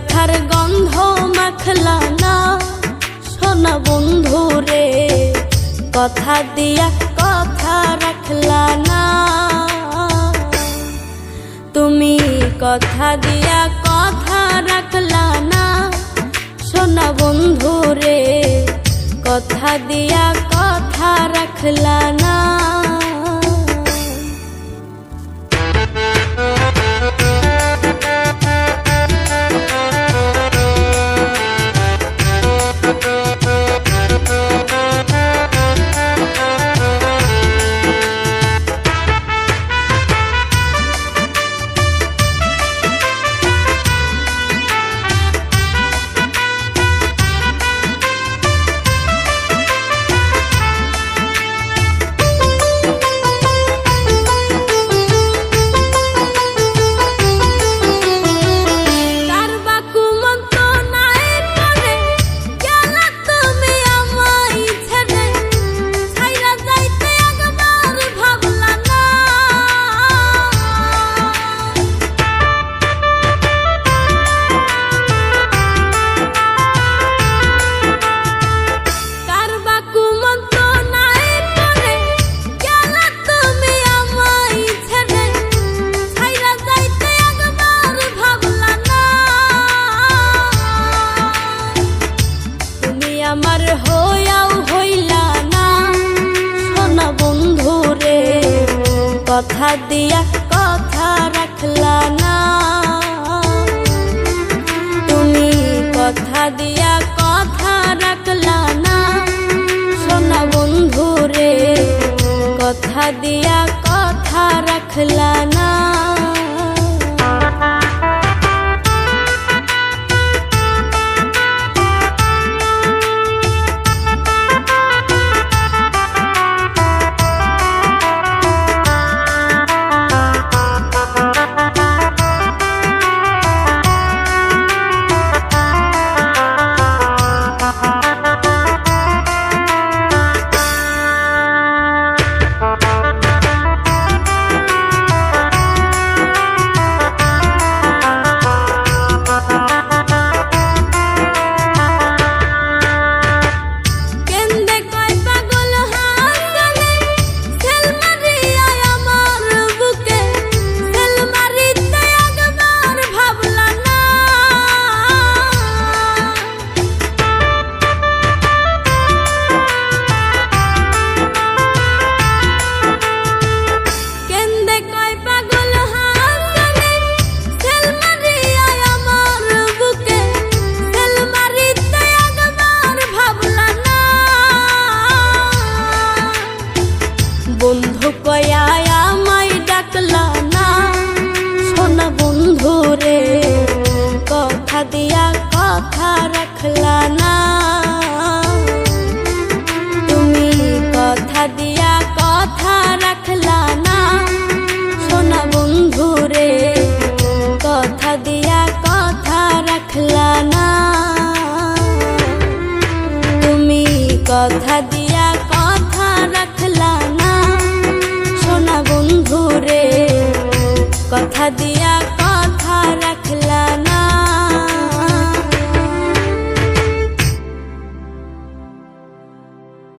ব্যথার গন্ধ মাখলা না সোনা বন্ধু রে, কথা দিয়া কথা রাখলা না তুমি কথা দিয়া কথা রাখলা না সোনা বন্ধু রে, কথা দিয়া কথা রাখলা না আমার হইয়াও হইলা না। সোনা বন্ধু রে, কথা দিয়া কথা রাখলা না। তুমি কথা দিয়া কথা রাখলা না। সোনা বন্ধু রে, কথা দিয়া কথা রাখলা কথা রাখলা না তুমি কথা কথা রাখলা না কথা কথা রাখলা না তুমি কথা কথা রাখলা না কথা